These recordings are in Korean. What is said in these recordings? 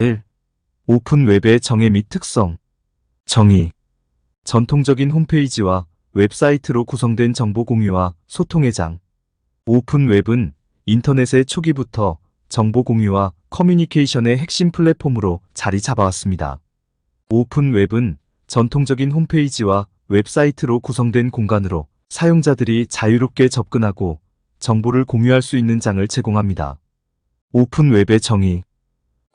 1. 오픈 웹의 정의 및 특성. 정의. 전통적인 홈페이지와 웹사이트로 구성된 정보 공유와 소통의 장. 오픈 웹은 인터넷의 초기부터 정보 공유와 커뮤니케이션의 핵심 플랫폼으로 자리 잡아왔습니다. 오픈 웹은 전통적인 홈페이지와 웹사이트로 구성된 공간으로 사용자들이 자유롭게 접근하고 정보를 공유할 수 있는 장을 제공합니다. 오픈 웹의 정의.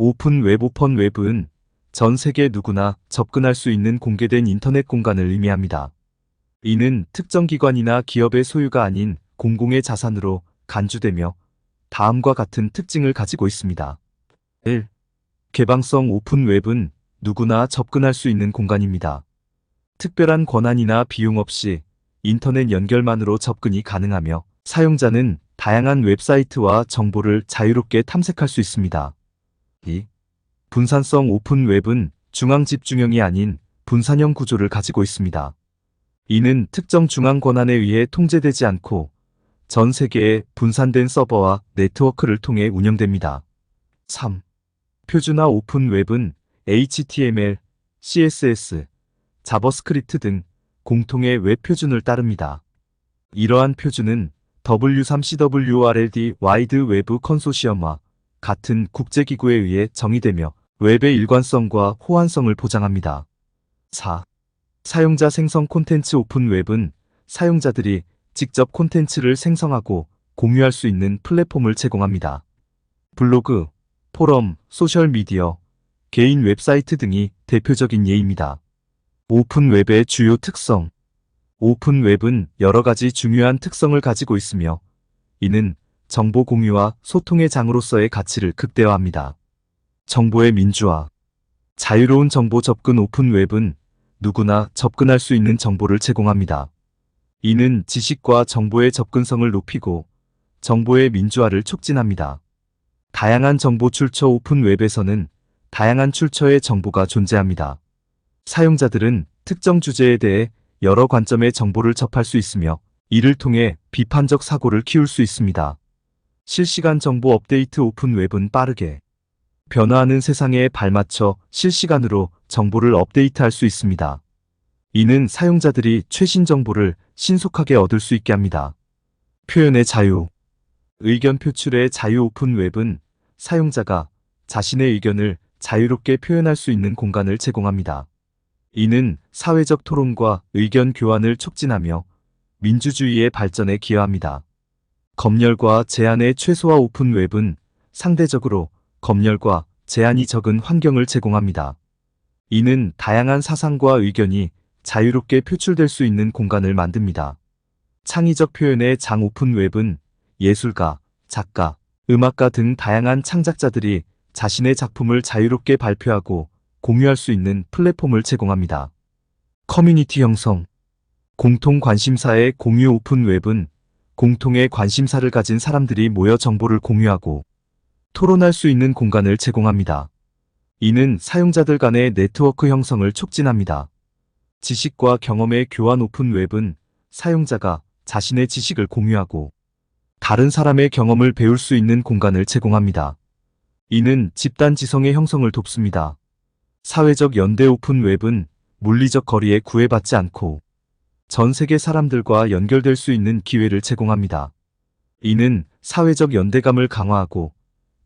오픈 웹 오픈 웹은 전 세계 누구나 접근할 수 있는 공개된 인터넷 공간을 의미합니다. 이는 특정 기관이나 기업의 소유가 아닌 공공의 자산으로 간주되며 다음과 같은 특징을 가지고 있습니다. 1. 개방성 오픈 웹은 누구나 접근할 수 있는 공간입니다. 특별한 권한이나 비용 없이 인터넷 연결만으로 접근이 가능하며 사용자는 다양한 웹사이트와 정보를 자유롭게 탐색할 수 있습니다. 2. 분산성 오픈 웹은 중앙 집중형이 아닌 분산형 구조를 가지고 있습니다. 이는 특정 중앙 권한에 의해 통제되지 않고 전 세계의 분산된 서버와 네트워크를 통해 운영됩니다. 3. 표준화 오픈 웹은 HTML, CSS, 자버스크립트 등 공통의 웹 표준을 따릅니다. 이러한 표준은 W3CWRLD 와이드 외부 컨소시엄과 같은 국제기구에 의해 정의되며 웹의 일관성과 호환성을 보장합니다. 4. 사용자 생성 콘텐츠 오픈 웹은 사용자들이 직접 콘텐츠를 생성하고 공유할 수 있는 플랫폼을 제공합니다. 블로그, 포럼, 소셜미디어, 개인 웹사이트 등이 대표적인 예입니다. 오픈 웹의 주요 특성. 오픈 웹은 여러 가지 중요한 특성을 가지고 있으며 이는 정보 공유와 소통의 장으로서의 가치를 극대화합니다. 정보의 민주화. 자유로운 정보 접근 오픈 웹은 누구나 접근할 수 있는 정보를 제공합니다. 이는 지식과 정보의 접근성을 높이고 정보의 민주화를 촉진합니다. 다양한 정보 출처 오픈 웹에서는 다양한 출처의 정보가 존재합니다. 사용자들은 특정 주제에 대해 여러 관점의 정보를 접할 수 있으며 이를 통해 비판적 사고를 키울 수 있습니다. 실시간 정보 업데이트 오픈 웹은 빠르게 변화하는 세상에 발맞춰 실시간으로 정보를 업데이트할 수 있습니다. 이는 사용자들이 최신 정보를 신속하게 얻을 수 있게 합니다. 표현의 자유. 의견 표출의 자유 오픈 웹은 사용자가 자신의 의견을 자유롭게 표현할 수 있는 공간을 제공합니다. 이는 사회적 토론과 의견 교환을 촉진하며 민주주의의 발전에 기여합니다. 검열과 제한의 최소화 오픈 웹은 상대적으로 검열과 제한이 적은 환경을 제공합니다. 이는 다양한 사상과 의견이 자유롭게 표출될 수 있는 공간을 만듭니다. 창의적 표현의 장 오픈 웹은 예술가, 작가, 음악가 등 다양한 창작자들이 자신의 작품을 자유롭게 발표하고 공유할 수 있는 플랫폼을 제공합니다. 커뮤니티 형성 공통 관심사의 공유 오픈 웹은 공통의 관심사를 가진 사람들이 모여 정보를 공유하고 토론할 수 있는 공간을 제공합니다. 이는 사용자들 간의 네트워크 형성을 촉진합니다. 지식과 경험의 교환 오픈 웹은 사용자가 자신의 지식을 공유하고 다른 사람의 경험을 배울 수 있는 공간을 제공합니다. 이는 집단 지성의 형성을 돕습니다. 사회적 연대 오픈 웹은 물리적 거리에 구애받지 않고 전 세계 사람들과 연결될 수 있는 기회를 제공합니다. 이는 사회적 연대감을 강화하고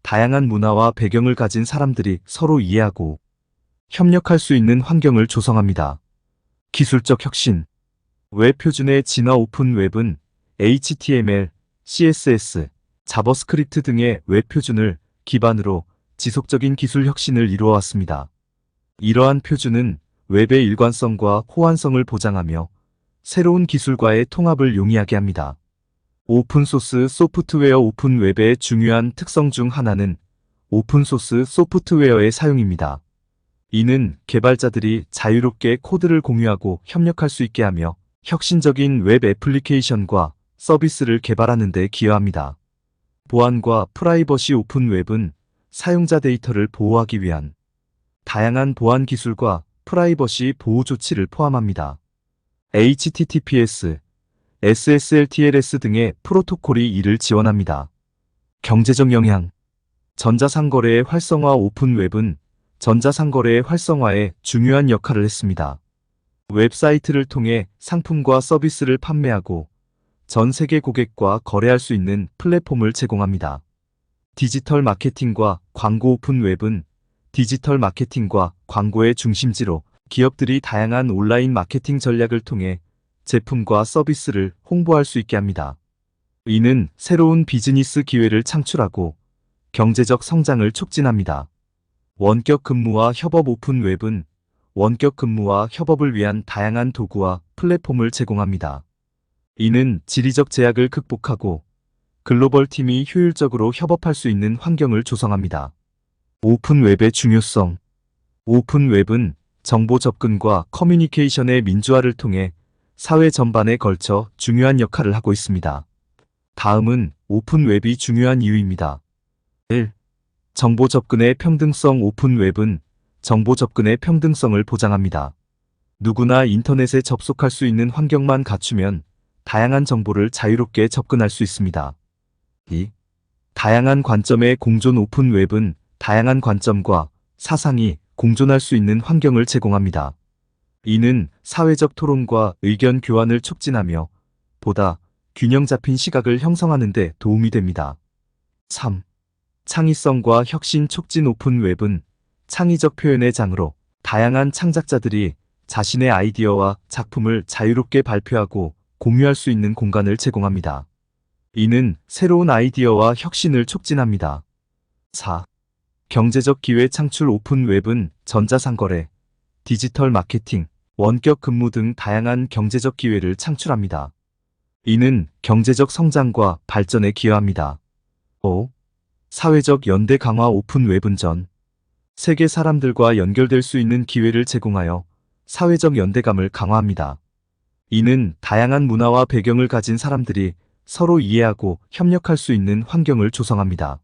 다양한 문화와 배경을 가진 사람들이 서로 이해하고 협력할 수 있는 환경을 조성합니다. 기술적 혁신 웹 표준의 진화 오픈 웹은 HTML, CSS, 자버스크립트 등의 웹 표준을 기반으로 지속적인 기술 혁신을 이루어왔습니다. 이러한 표준은 웹의 일관성과 호환성을 보장하며 새로운 기술과의 통합을 용이하게 합니다. 오픈소스 소프트웨어 오픈 웹의 중요한 특성 중 하나는 오픈소스 소프트웨어의 사용입니다. 이는 개발자들이 자유롭게 코드를 공유하고 협력할 수 있게 하며 혁신적인 웹 애플리케이션과 서비스를 개발하는 데 기여합니다. 보안과 프라이버시 오픈 웹은 사용자 데이터를 보호하기 위한 다양한 보안 기술과 프라이버시 보호 조치를 포함합니다. HTTPS, SSL, TLS 등의 프로토콜이 이를 지원합니다. 경제적 영향 전자상거래의 활성화 오픈 웹은 전자상거래의 활성화에 중요한 역할을 했습니다. 웹사이트를 통해 상품과 서비스를 판매하고 전 세계 고객과 거래할 수 있는 플랫폼을 제공합니다. 디지털 마케팅과 광고 오픈 웹은 디지털 마케팅과 광고의 중심지로 기업들이 다양한 온라인 마케팅 전략을 통해 제품과 서비스를 홍보할 수 있게 합니다. 이는 새로운 비즈니스 기회를 창출하고 경제적 성장을 촉진합니다. 원격 근무와 협업 오픈 웹은 원격 근무와 협업을 위한 다양한 도구와 플랫폼을 제공합니다. 이는 지리적 제약을 극복하고 글로벌 팀이 효율적으로 협업할 수 있는 환경을 조성합니다. 오픈 웹의 중요성 오픈 웹은 정보 접근과 커뮤니케이션의 민주화를 통해 사회 전반에 걸쳐 중요한 역할을 하고 있습니다. 다음은 오픈 웹이 중요한 이유입니다. 1. 정보 접근의 평등성 오픈 웹은 정보 접근의 평등성을 보장합니다. 누구나 인터넷에 접속할 수 있는 환경만 갖추면 다양한 정보를 자유롭게 접근할 수 있습니다. 2. 다양한 관점의 공존 오픈 웹은 다양한 관점과 사상이 공존할 수 있는 환경을 제공합니다. 이는 사회적 토론과 의견 교환을 촉진하며 보다 균형 잡힌 시각을 형성하는 데 도움이 됩니다. 3. 창의성과 혁신 촉진 오픈 웹은 창의적 표현의 장으로 다양한 창작자들이 자신의 아이디어와 작품을 자유롭게 발표하고 공유할 수 있는 공간을 제공합니다. 이는 새로운 아이디어와 혁신을 촉진합니다. 4. 경제적 기회 창출 오픈 웹은 전자상거래, 디지털 마케팅, 원격 근무 등 다양한 경제적 기회를 창출합니다. 이는 경제적 성장과 발전에 기여합니다. 5. 사회적 연대 강화 오픈 웹은 전 세계 사람들과 연결될 수 있는 기회를 제공하여 사회적 연대감을 강화합니다. 이는 다양한 문화와 배경을 가진 사람들이 서로 이해하고 협력할 수 있는 환경을 조성합니다.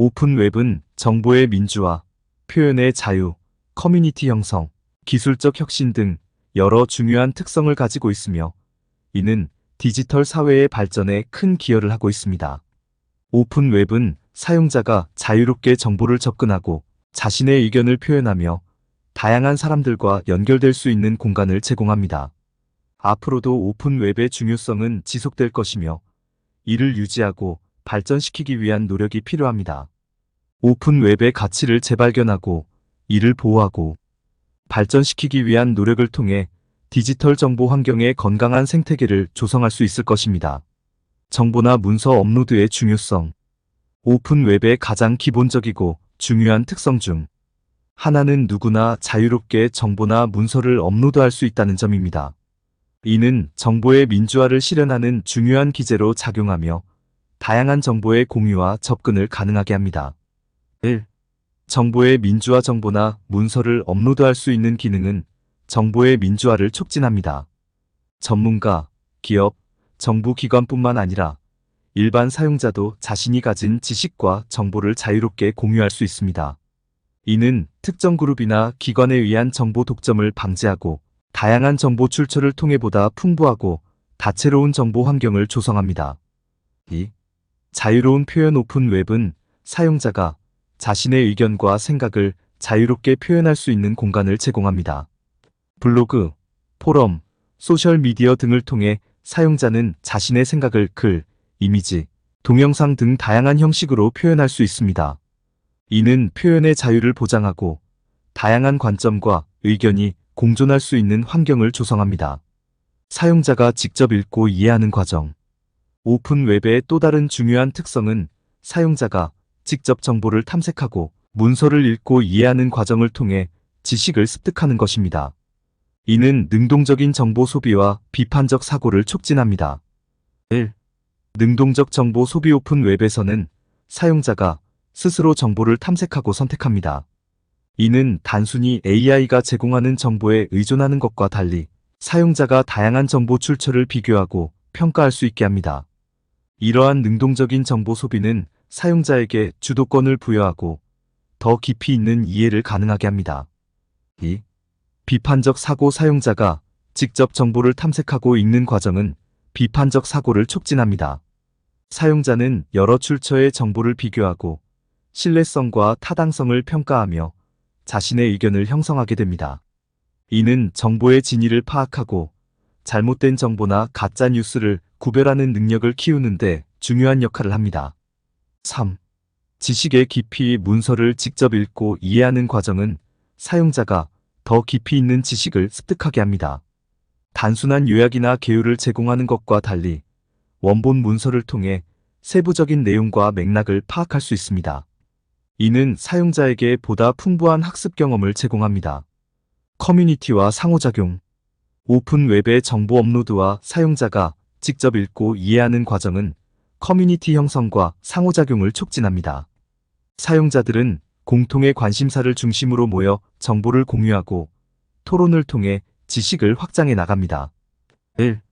오픈 웹은 정보의 민주화, 표현의 자유, 커뮤니티 형성, 기술적 혁신 등 여러 중요한 특성을 가지고 있으며 이는 디지털 사회의 발전에 큰 기여를 하고 있습니다. 오픈 웹은 사용자가 자유롭게 정보를 접근하고 자신의 의견을 표현하며 다양한 사람들과 연결될 수 있는 공간을 제공합니다. 앞으로도 오픈 웹의 중요성은 지속될 것이며 이를 유지하고 발전시키기 위한 노력이 필요합니다. 오픈 웹의 가치를 재발견하고 이를 보호하고 발전시키기 위한 노력을 통해 디지털 정보 환경의 건강한 생태계를 조성할 수 있을 것입니다. 정보나 문서 업로드의 중요성 오픈 웹의 가장 기본적이고 중요한 특성 중 하나는 누구나 자유롭게 정보나 문서를 업로드할 수 있다는 점입니다. 이는 정보의 민주화를 실현하는 중요한 기제로 작용하며 다양한 정보의 공유와 접근을 가능하게 합니다. 1. 정보의 민주화 정보나 문서를 업로드할 수 있는 기능은 정보의 민주화를 촉진합니다. 전문가, 기업, 정부 기관뿐만 아니라 일반 사용자도 자신이 가진 지식과 정보를 자유롭게 공유할 수 있습니다. 이는 특정 그룹이나 기관에 의한 정보 독점을 방지하고 다양한 정보 출처를 통해 보다 풍부하고 다채로운 정보 환경을 조성합니다. 2. 자유로운 표현 오픈 웹은 사용자가 자신의 의견과 생각을 자유롭게 표현할 수 있는 공간을 제공합니다. 블로그, 포럼, 소셜미디어 등을 통해 사용자는 자신의 생각을 글, 이미지, 동영상 등 다양한 형식으로 표현할 수 있습니다. 이는 표현의 자유를 보장하고 다양한 관점과 의견이 공존할 수 있는 환경을 조성합니다. 사용자가 직접 읽고 이해하는 과정. 오픈 웹의 또 다른 중요한 특성은 사용자가 직접 정보를 탐색하고 문서를 읽고 이해하는 과정을 통해 지식을 습득하는 것입니다. 이는 능동적인 정보 소비와 비판적 사고를 촉진합니다. 1. 능동적 정보 소비 오픈 웹에서는 사용자가 스스로 정보를 탐색하고 선택합니다. 이는 단순히 AI가 제공하는 정보에 의존하는 것과 달리 사용자가 다양한 정보 출처를 비교하고 평가할 수 있게 합니다. 이러한 능동적인 정보 소비는 사용자에게 주도권을 부여하고 더 깊이 있는 이해를 가능하게 합니다. 2. 비판적 사고 사용자가 직접 정보를 탐색하고 읽는 과정은 비판적 사고를 촉진합니다. 사용자는 여러 출처의 정보를 비교하고 신뢰성과 타당성을 평가하며 자신의 의견을 형성하게 됩니다. 이는 정보의 진위를 파악하고 잘못된 정보나 가짜 뉴스를 구별하는 능력을 키우는데 중요한 역할을 합니다. 3. 지식의 깊이 문서를 직접 읽고 이해하는 과정은 사용자가 더 깊이 있는 지식을 습득하게 합니다. 단순한 요약이나 개요를 제공하는 것과 달리 원본 문서를 통해 세부적인 내용과 맥락을 파악할 수 있습니다. 이는 사용자에게 보다 풍부한 학습 경험을 제공합니다. 커뮤니티와 상호작용 오픈 웹의 정보 업로드와 사용자가 직접 읽고 이해하는 과정은 커뮤니티 형성과 상호작용을 촉진합니다. 사용자들은 공통의 관심사를 중심으로 모여 정보를 공유하고 토론을 통해 지식을 확장해 나갑니다. 1.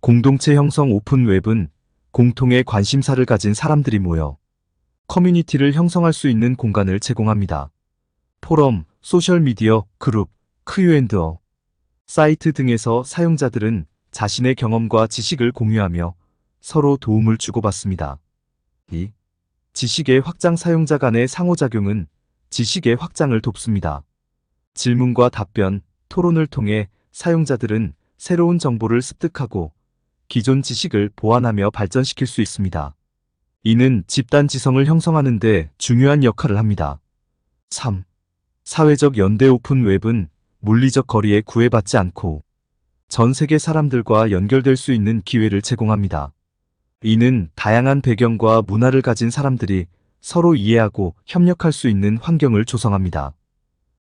공동체 형성 오픈 웹은 공통의 관심사를 가진 사람들이 모여 커뮤니티를 형성할 수 있는 공간을 제공합니다. 포럼, 소셜미디어, 그룹, 크유앤드어, 사이트 등에서 사용자들은 자신의 경험과 지식을 공유하며 서로 도움을 주고받습니다. 2. 지식의 확장 사용자 간의 상호작용은 지식의 확장을 돕습니다. 질문과 답변, 토론을 통해 사용자들은 새로운 정보를 습득하고 기존 지식을 보완하며 발전시킬 수 있습니다. 이는 집단 지성을 형성하는 데 중요한 역할을 합니다. 3. 사회적 연대 오픈 웹은 물리적 거리에 구애받지 않고 전 세계 사람들과 연결될 수 있는 기회를 제공합니다. 이는 다양한 배경과 문화를 가진 사람들이 서로 이해하고 협력할 수 있는 환경을 조성합니다.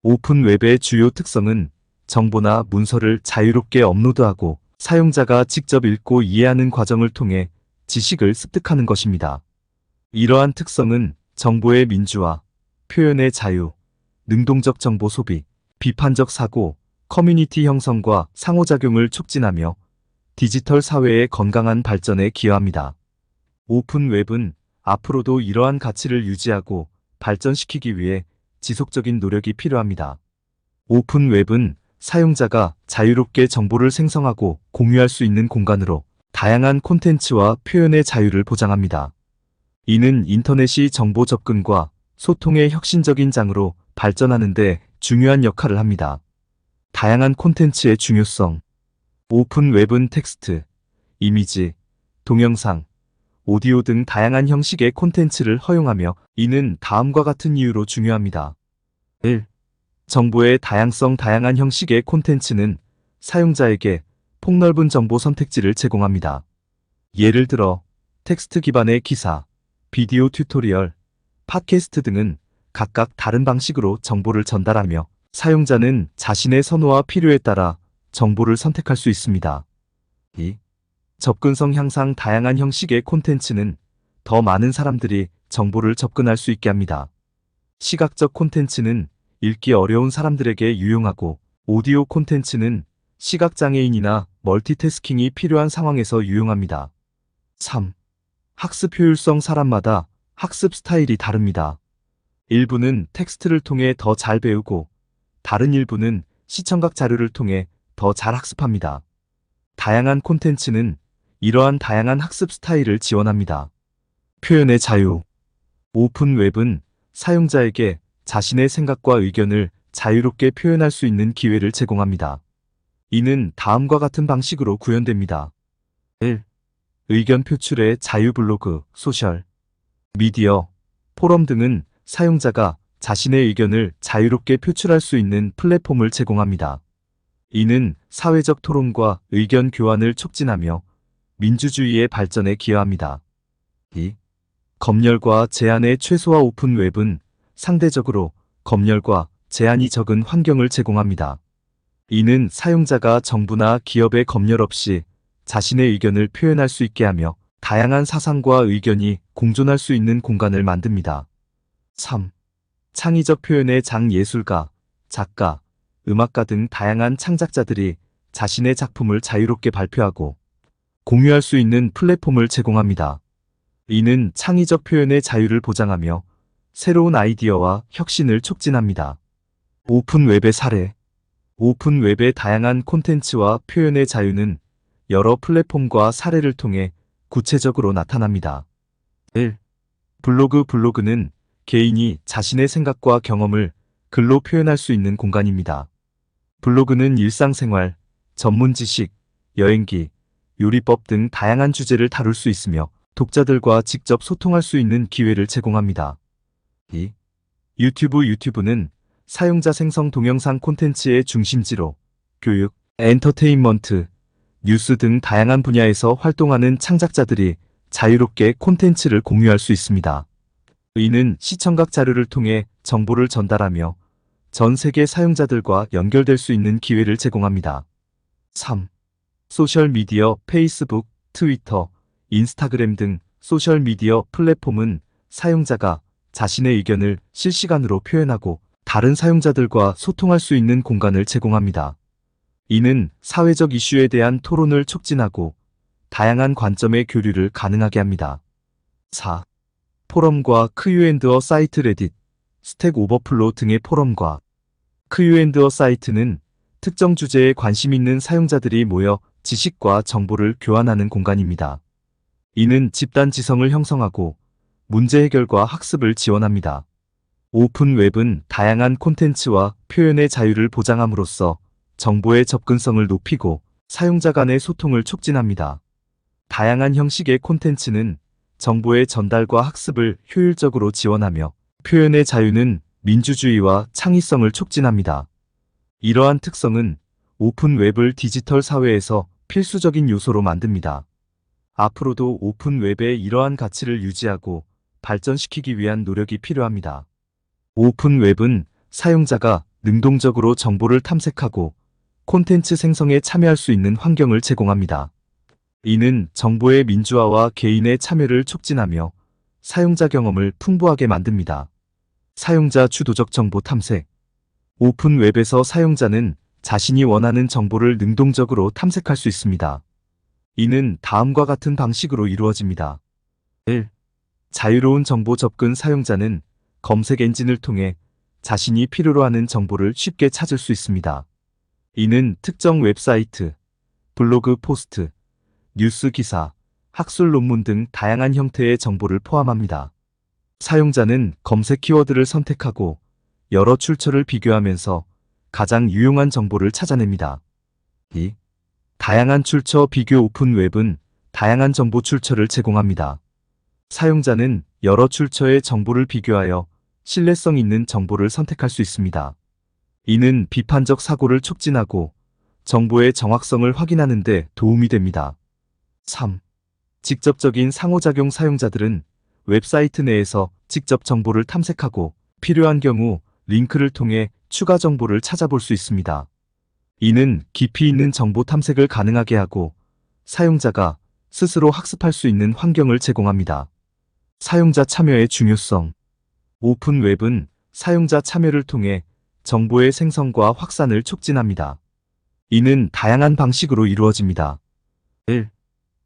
오픈 웹의 주요 특성은 정보나 문서를 자유롭게 업로드하고 사용자가 직접 읽고 이해하는 과정을 통해 지식을 습득하는 것입니다. 이러한 특성은 정보의 민주화, 표현의 자유, 능동적 정보 소비, 비판적 사고, 커뮤니티 형성과 상호작용을 촉진하며 디지털 사회의 건강한 발전에 기여합니다. 오픈 웹은 앞으로도 이러한 가치를 유지하고 발전시키기 위해 지속적인 노력이 필요합니다. 오픈 웹은 사용자가 자유롭게 정보를 생성하고 공유할 수 있는 공간으로 다양한 콘텐츠와 표현의 자유를 보장합니다. 이는 인터넷이 정보 접근과 소통의 혁신적인 장으로 발전하는데 중요한 역할을 합니다. 다양한 콘텐츠의 중요성 오픈 웹은 텍스트, 이미지, 동영상, 오디오 등 다양한 형식의 콘텐츠를 허용하며 이는 다음과 같은 이유로 중요합니다. 1. 정보의 다양성 다양한 형식의 콘텐츠는 사용자에게 폭넓은 정보 선택지를 제공합니다. 예를 들어 텍스트 기반의 기사, 비디오 튜토리얼, 팟캐스트 등은 각각 다른 방식으로 정보를 전달하며 사용자는 자신의 선호와 필요에 따라 정보를 선택할 수 있습니다. 2. 접근성 향상 다양한 형식의 콘텐츠는 더 많은 사람들이 정보를 접근할 수 있게 합니다. 시각적 콘텐츠는 읽기 어려운 사람들에게 유용하고 오디오 콘텐츠는 시각장애인이나 멀티태스킹이 필요한 상황에서 유용합니다. 3. 학습 효율성 사람마다 학습 스타일이 다릅니다. 일부는 텍스트를 통해 더 잘 배우고 다른 일부는 시청각 자료를 통해 더 잘 학습합니다. 다양한 콘텐츠는 이러한 다양한 학습 스타일을 지원합니다. 표현의 자유. 오픈 웹은 사용자에게 자신의 생각과 의견을 자유롭게 표현할 수 있는 기회를 제공합니다. 이는 다음과 같은 방식으로 구현됩니다. 1. 의견 표출의 자유 블로그, 소셜, 미디어, 포럼 등은 사용자가 자신의 의견을 자유롭게 표출할 수 있는 플랫폼을 제공합니다. 이는 사회적 토론과 의견 교환을 촉진하며 민주주의의 발전에 기여합니다. 2. 검열과 제한의 최소화 오픈 웹은 상대적으로 검열과 제한이 적은 환경을 제공합니다. 이는 사용자가 정부나 기업의 검열 없이 자신의 의견을 표현할 수 있게 하며 다양한 사상과 의견이 공존할 수 있는 공간을 만듭니다. 3. 창의적 표현의 장예술가, 작가, 음악가 등 다양한 창작자들이 자신의 작품을 자유롭게 발표하고 공유할 수 있는 플랫폼을 제공합니다. 이는 창의적 표현의 자유를 보장하며 새로운 아이디어와 혁신을 촉진합니다. 오픈 웹의 사례 오픈 웹의 다양한 콘텐츠와 표현의 자유는 여러 플랫폼과 사례를 통해 구체적으로 나타납니다. 1. 블로그 블로그는 개인이 자신의 생각과 경험을 글로 표현할 수 있는 공간입니다. 블로그는 일상생활, 전문 지식, 여행기, 요리법 등 다양한 주제를 다룰 수 있으며 독자들과 직접 소통할 수 있는 기회를 제공합니다. 2. 유튜브 유튜브는 사용자 생성 동영상 콘텐츠의 중심지로 교육, 엔터테인먼트, 뉴스 등 다양한 분야에서 활동하는 창작자들이 자유롭게 콘텐츠를 공유할 수 있습니다. 이는 시청각 자료를 통해 정보를 전달하며 전 세계 사용자들과 연결될 수 있는 기회를 제공합니다. 3. 소셜미디어, 페이스북, 트위터, 인스타그램 등 소셜미디어 플랫폼은 사용자가 자신의 의견을 실시간으로 표현하고 다른 사용자들과 소통할 수 있는 공간을 제공합니다. 이는 사회적 이슈에 대한 토론을 촉진하고 다양한 관점의 교류를 가능하게 합니다. 4. 포럼과 크유앤드어 사이트 레딧, 스택 오버플로 등의 포럼과 크유앤드어 사이트는 특정 주제에 관심 있는 사용자들이 모여 지식과 정보를 교환하는 공간입니다. 이는 집단 지성을 형성하고 문제 해결과 학습을 지원합니다. 오픈 웹은 다양한 콘텐츠와 표현의 자유를 보장함으로써 정보의 접근성을 높이고 사용자 간의 소통을 촉진합니다. 다양한 형식의 콘텐츠는 정보의 전달과 학습을 효율적으로 지원하며 표현의 자유는 민주주의와 창의성을 촉진합니다. 이러한 특성은 오픈 웹을 디지털 사회에서 필수적인 요소로 만듭니다. 앞으로도 오픈 웹의 이러한 가치를 유지하고 발전시키기 위한 노력이 필요합니다. 오픈 웹은 사용자가 능동적으로 정보를 탐색하고 콘텐츠 생성에 참여할 수 있는 환경을 제공합니다. 이는 정보의 민주화와 개인의 참여를 촉진하며 사용자 경험을 풍부하게 만듭니다. 사용자 주도적 정보 탐색 오픈 웹에서 사용자는 자신이 원하는 정보를 능동적으로 탐색할 수 있습니다. 이는 다음과 같은 방식으로 이루어집니다. 1. 자유로운 정보 접근 사용자는 검색 엔진을 통해 자신이 필요로 하는 정보를 쉽게 찾을 수 있습니다. 이는 특정 웹사이트, 블로그 포스트, 뉴스 기사, 학술 논문 등 다양한 형태의 정보를 포함합니다. 사용자는 검색 키워드를 선택하고 여러 출처를 비교하면서 가장 유용한 정보를 찾아냅니다. 2. 다양한 출처 비교 오픈 웹은 다양한 정보 출처를 제공합니다. 사용자는 여러 출처의 정보를 비교하여 신뢰성 있는 정보를 선택할 수 있습니다. 이는 비판적 사고를 촉진하고 정보의 정확성을 확인하는 데 도움이 됩니다. 3. 직접적인 상호작용 사용자들은 웹사이트 내에서 직접 정보를 탐색하고 필요한 경우 링크를 통해 추가 정보를 찾아볼 수 있습니다. 이는 깊이 있는 정보 탐색을 가능하게 하고 사용자가 스스로 학습할 수 있는 환경을 제공합니다. 사용자 참여의 중요성 오픈 웹은 사용자 참여를 통해 정보의 생성과 확산을 촉진합니다. 이는 다양한 방식으로 이루어집니다. 1.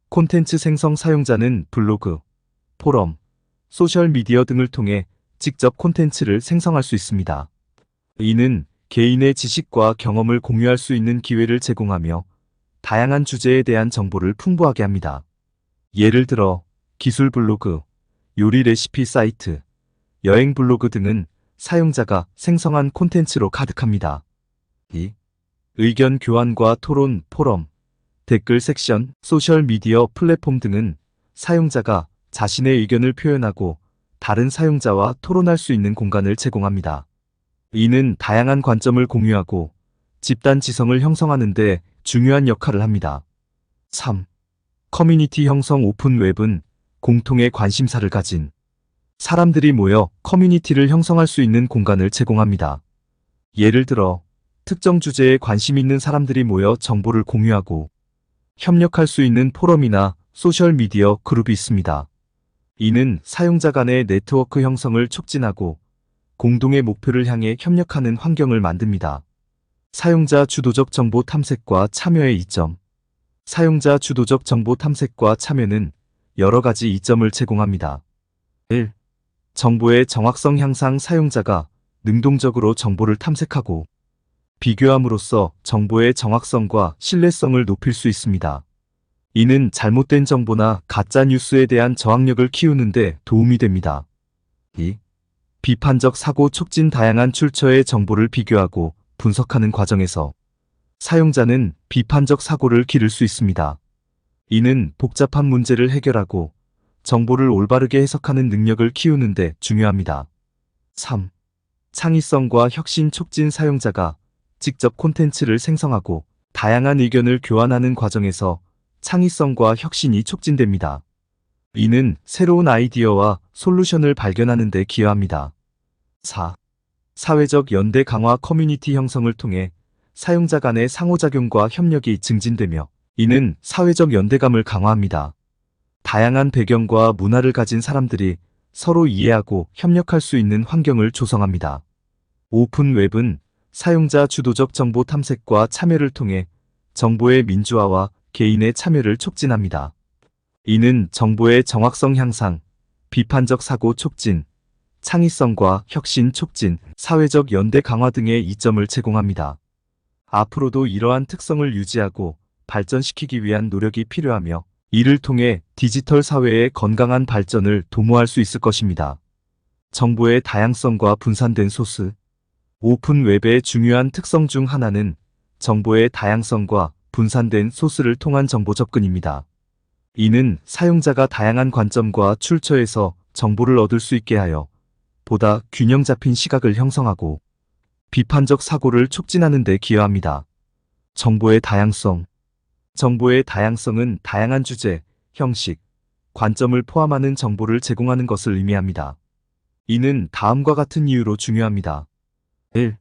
콘텐츠 생성 사용자는 블로그, 포럼, 소셜미디어 등을 통해 직접 콘텐츠를 생성할 수 있습니다. 이는 개인의 지식과 경험을 공유할 수 있는 기회를 제공하며 다양한 주제에 대한 정보를 풍부하게 합니다. 예를 들어 기술 블로그, 요리 레시피 사이트, 여행 블로그 등은 사용자가 생성한 콘텐츠로 가득합니다. 2. 의견 교환과 토론, 포럼, 댓글 섹션, 소셜미디어 플랫폼 등은 사용자가 자신의 의견을 표현하고 다른 사용자와 토론할 수 있는 공간을 제공합니다. 이는 다양한 관점을 공유하고 집단 지성을 형성하는 데 중요한 역할을 합니다. 3. 커뮤니티 형성 오픈 웹은 공통의 관심사를 가진 사람들이 모여 커뮤니티를 형성할 수 있는 공간을 제공합니다. 예를 들어 특정 주제에 관심 있는 사람들이 모여 정보를 공유하고 협력할 수 있는 포럼이나 소셜미디어 그룹이 있습니다. 이는 사용자 간의 네트워크 형성을 촉진하고 공동의 목표를 향해 협력하는 환경을 만듭니다. 사용자 주도적 정보 탐색과 참여의 이점 사용자 주도적 정보 탐색과 참여는 여러 가지 이점을 제공합니다. 1. 정보의 정확성 향상 사용자가 능동적으로 정보를 탐색하고 비교함으로써 정보의 정확성과 신뢰성을 높일 수 있습니다. 이는 잘못된 정보나 가짜 뉴스에 대한 저항력을 키우는데 도움이 됩니다. 2. 비판적 사고 촉진 다양한 출처의 정보를 비교하고 분석하는 과정에서 사용자는 비판적 사고를 기를 수 있습니다. 이는 복잡한 문제를 해결하고 정보를 올바르게 해석하는 능력을 키우는데 중요합니다. 3. 창의성과 혁신 촉진 사용자가 직접 콘텐츠를 생성하고 다양한 의견을 교환하는 과정에서 창의성과 혁신이 촉진됩니다. 이는 새로운 아이디어와 솔루션을 발견하는 데 기여합니다. 4. 사회적 연대 강화 커뮤니티 형성을 통해 사용자 간의 상호작용과 협력이 증진되며 이는 사회적 연대감을 강화합니다. 다양한 배경과 문화를 가진 사람들이 서로 이해하고 협력할 수 있는 환경을 조성합니다. 오픈 웹은 사용자 주도적 정보 탐색과 참여를 통해 정보의 민주화와 개인의 참여를 촉진합니다. 이는 정보의 정확성 향상, 비판적 사고 촉진, 창의성과 혁신 촉진, 사회적 연대 강화 등의 이점을 제공합니다. 앞으로도 이러한 특성을 유지하고 발전시키기 위한 노력이 필요하며 이를 통해 디지털 사회의 건강한 발전을 도모할 수 있을 것입니다. 정보의 다양성과 분산된 소스 오픈 웹의 중요한 특성 중 하나는 정보의 다양성과 분산된 소스를 통한 정보 접근입니다. 이는 사용자가 다양한 관점과 출처에서 정보를 얻을 수 있게 하여 보다 균형 잡힌 시각을 형성하고 비판적 사고를 촉진하는 데 기여합니다. 정보의 다양성 정보의 다양성은 다양한 주제, 형식, 관점을 포함하는 정보를 제공하는 것을 의미합니다. 이는 다음과 같은 이유로 중요합니다. 1.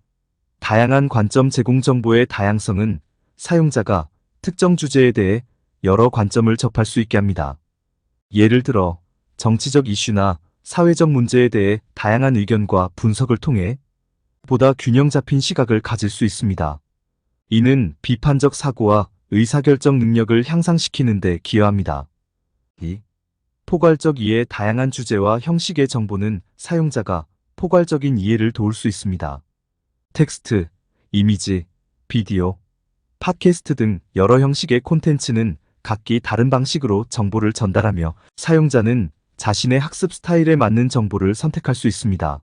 다양한 관점 제공 정보의 다양성은 사용자가 특정 주제에 대해 여러 관점을 접할 수 있게 합니다. 예를 들어 정치적 이슈나 사회적 문제에 대해 다양한 의견과 분석을 통해 보다 균형 잡힌 시각을 가질 수 있습니다. 이는 비판적 사고와 의사결정 능력을 향상시키는 데 기여합니다. 2. 포괄적 이해 다양한 주제와 형식의 정보는 사용자가 포괄적인 이해를 도울 수 있습니다. 텍스트, 이미지, 비디오, 팟캐스트 등 여러 형식의 콘텐츠는 각기 다른 방식으로 정보를 전달하며 사용자는 자신의 학습 스타일에 맞는 정보를 선택할 수 있습니다.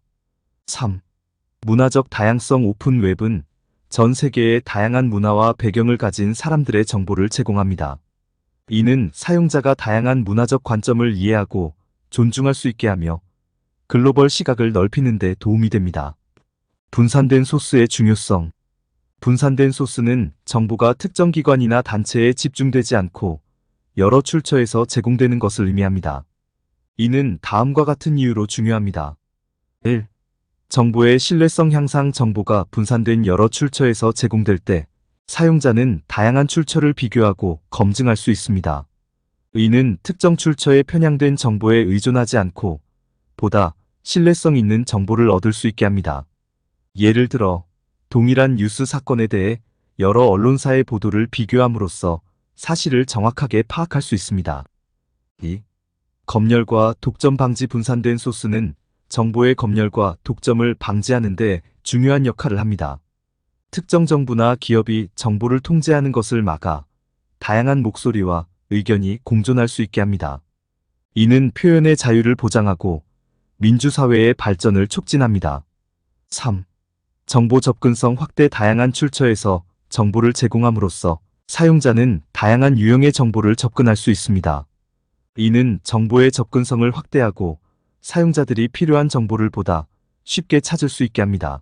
3. 문화적 다양성 오픈 웹은 전 세계의 다양한 문화와 배경을 가진 사람들의 정보를 제공합니다. 이는 사용자가 다양한 문화적 관점을 이해하고 존중할 수 있게 하며 글로벌 시각을 넓히는 데 도움이 됩니다. 분산된 소스의 중요성 분산된 소스는 정보가 특정 기관이나 단체에 집중되지 않고 여러 출처에서 제공되는 것을 의미합니다. 이는 다음과 같은 이유로 중요합니다. 1. 정보의 신뢰성 향상 정보가 분산된 여러 출처에서 제공될 때 사용자는 다양한 출처를 비교하고 검증할 수 있습니다. 이는 특정 출처에 편향된 정보에 의존하지 않고 보다 신뢰성 있는 정보를 얻을 수 있게 합니다. 예를 들어 동일한 뉴스 사건에 대해 여러 언론사의 보도를 비교함으로써 사실을 정확하게 파악할 수 있습니다. 2. 검열과 독점 방지 분산된 소스는 정보의 검열과 독점을 방지하는 데 중요한 역할을 합니다. 특정 정부나 기업이 정보를 통제하는 것을 막아 다양한 목소리와 의견이 공존할 수 있게 합니다. 이는 표현의 자유를 보장하고 민주사회의 발전을 촉진합니다. 3. 정보 접근성 확대 다양한 출처에서 정보를 제공함으로써 사용자는 다양한 유형의 정보를 접근할 수 있습니다. 이는 정보의 접근성을 확대하고 사용자들이 필요한 정보를 보다 쉽게 찾을 수 있게 합니다.